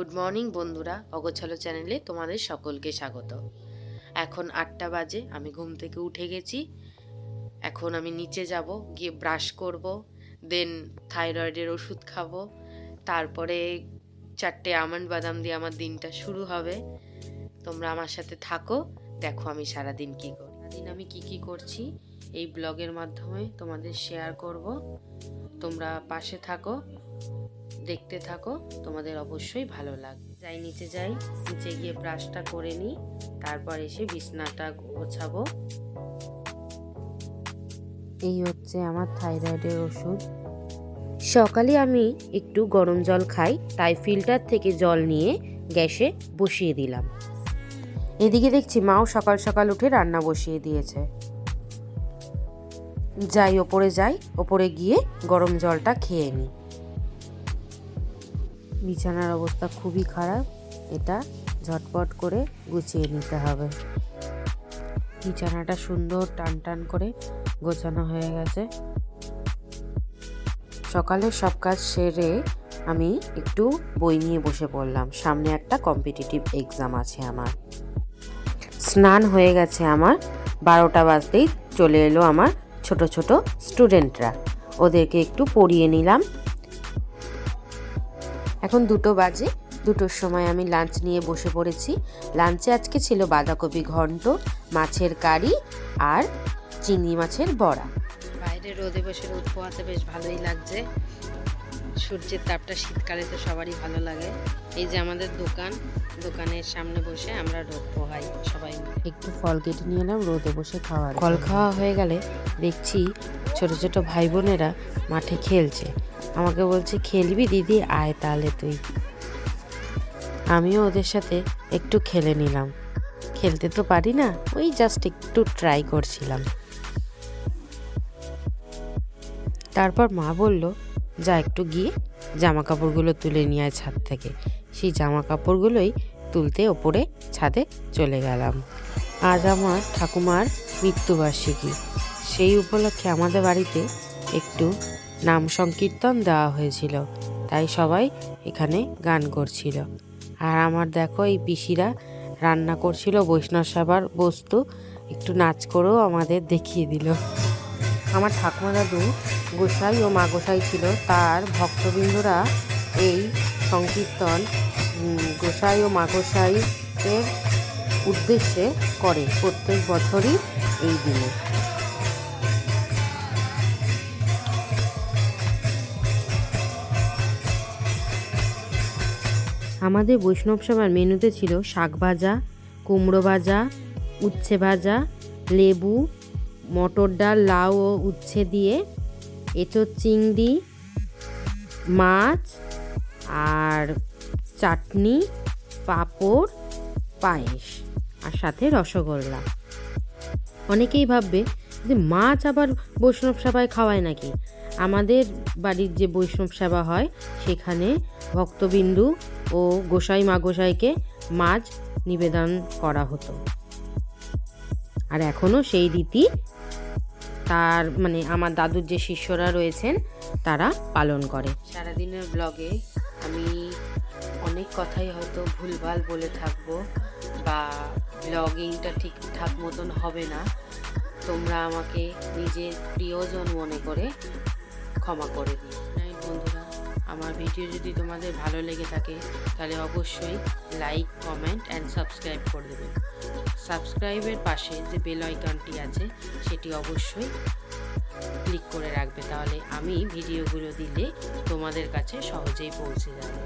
Good morning বন্ধুরা, অগোছালো চ্যানেলে তোমাদের সকলকে স্বাগত। এখন আটটা বাজে, আমি ঘুম থেকে উঠে গেছি। এখন আমি নিচে যাব, গিয়ে ব্রাশ করব, দেন থাইরয়েডের ওষুধ খাব। তারপরে চারটে আমন্ড বাদাম দিয়ে আমার দিনটা শুরু হবে। তোমরা আমার সাথে থাকো, দেখো আমি সারাদিন কী করি। সারাদিন আমি কি কি করছি, এই ব্লগের মাধ্যমে তোমাদের শেয়ার করব। তোমরা পাশে থাকো। দেখতে থাকো, তোমাদের অবশ্যই ভালো লাগবে। যাই নিচে যাই, নিচে গিয়ে ব্রাশটা করে নিই, তারপর এসে বিছনাটা গোছাবো। এই হচ্ছে আমার থাইরয়েডের ওষুধ। সকালে আমি একটু গরম জল খাই, তাই ফিল্টার থেকে জল নিয়ে গ্যাসে বসিয়ে দিলাম। এদিকে দেখছি মাও সকাল সকাল উঠে রান্না বসিয়ে দিয়েছে। যাই ওপরে যাই, ওপরে গিয়ে গরম জলটা খেয়ে নিই। বিছানার অবস্থা খুবই খারাপ। এটা ঝটপট করে গুছিয়ে নিতে হবে। বিছানাটা সুন্দর টান টান করে গোছানো হয়ে গেছে। সকালে সব কাজ সেরে আমি একটু বই নিয়ে বসে পড়লাম। সামনে একটা কম্পিটিটিভ এক্সাম আছে আমার। স্নান হয়ে গেছে আমার। বারোটা বাজতেই চলে এলো আমার ছোট ছোট স্টুডেন্টরা। ওদেরকে একটু পড়িয়ে নিলাম। এখন দুটো বাজে, দুটোর সময় আমি লাঞ্চ নিয়ে বসে পড়েছি। লাঞ্চে আজকে ছিল বাঁধাকপি ঘন্ট, মাছের কারি আর চিংড়ি মাছের বড়া। বাইরে রোদে বসে রোদ পোয়াতে বেশ ভালোই লাগছে। সূর্যের তাপটা শীতকালে তো সবারই ভালো লাগে। এই যে আমাদের দোকান দোকানের সামনে বসে আমরা রোদ পোহাই সবাই একটু ফল কেটে নিয়ে এলাম রোদে বসে খাওয়ার ফল খাওয়া হয়ে গেলে দেখছি ছোট ছোট ভাই বোনেরা মাঠে খেলছে। আমাকে বলছে খেলবি দিদি? আয় তাহলে তুই। আমিও ওদের সাথে একটু খেলে নিলাম। খেলতে তো পারি না ওই জাস্ট একটু ট্রাই করছিলাম। তারপর মা বলল যা একটু গিয়ে জামা কাপড়গুলো তুলে নিয়ে আয় ছাদ থেকে। সেই জামা কাপড়গুলোই তুলতে ওপরে ছাদে চলে গেলাম। আজ আমার ঠাকুমার মৃত্যুবার্ষিকী। সেই উপলক্ষে আমাদের বাড়িতে একটু নাম সংকীর্তন দেওয়া হয়েছিল। তাই সবাই এখানে গান করছিল। আর আমার দেখো এই পিসিরা রান্না করছিল, বৈষ্ণব সেবার বস্তু। একটু নাচ করেও আমাদের দেখিয়ে দিল। আমার ঠাকুমা দাদু গোসাই ও মা গোসাই ছিল, তার ভক্তবৃন্দরা এই সংকীর্তন গোসাই ও মা গোসাইয়ের উদ্দেশ্যে করে প্রত্যেক বছরই এই দিনে। আমাদের বৈষ্ণব সভার মেনুতে ছিল শাক ভাজা, কুমড়ো ভাজা, উচ্ছে ভাজা, লেবু, মটর ডাল, লাউ ও উচ্ছে দিয়ে এঁচোর চিংড়ি, মাছ আর চাটনি, পাঁপড়, পায়েস আর সাথে রসগোল্লা। অনেকেই ভাববে যে মাছ আবার বৈষ্ণব সেবায় খাওয়ায় নাকি? আমাদের বাড়ির যে বৈষ্ণব সেবা হয়, সেখানে ভক্তবিন্দু ও গোসাই মা গোসাইকে মাছ নিবেদন করা হতো। আর এখনও সেই রীতি তার মানে আমার দাদুর যে শিষ্যরা রয়েছেন, তারা পালন করে। সারাদিনের ব্লগে আমি অনেক কথাই হয়তো ভুলভাল বলে থাকব বা ব্লগিংটা ঠিকঠাক মতন হবে না। তোমরা আমাকে নিজের প্রিয়জন মনে করে ক্ষমা করে দিও। বন্ধুরা আমার ভিডিও যদি তোমাদের ভালো লেগে থাকে, তাহলে অবশ্যই লাইক কমেন্ট অ্যান্ড সাবস্ক্রাইব করে দেবে। সাবস্ক্রাইবের পাশে যে বেল আইকনটি আছে, সেটি অবশ্যই ক্লিক করে রাখবে, তাহলে আমি ভিডিওগুলো দিলে তোমাদের কাছে সহজেই পৌঁছে যাবে।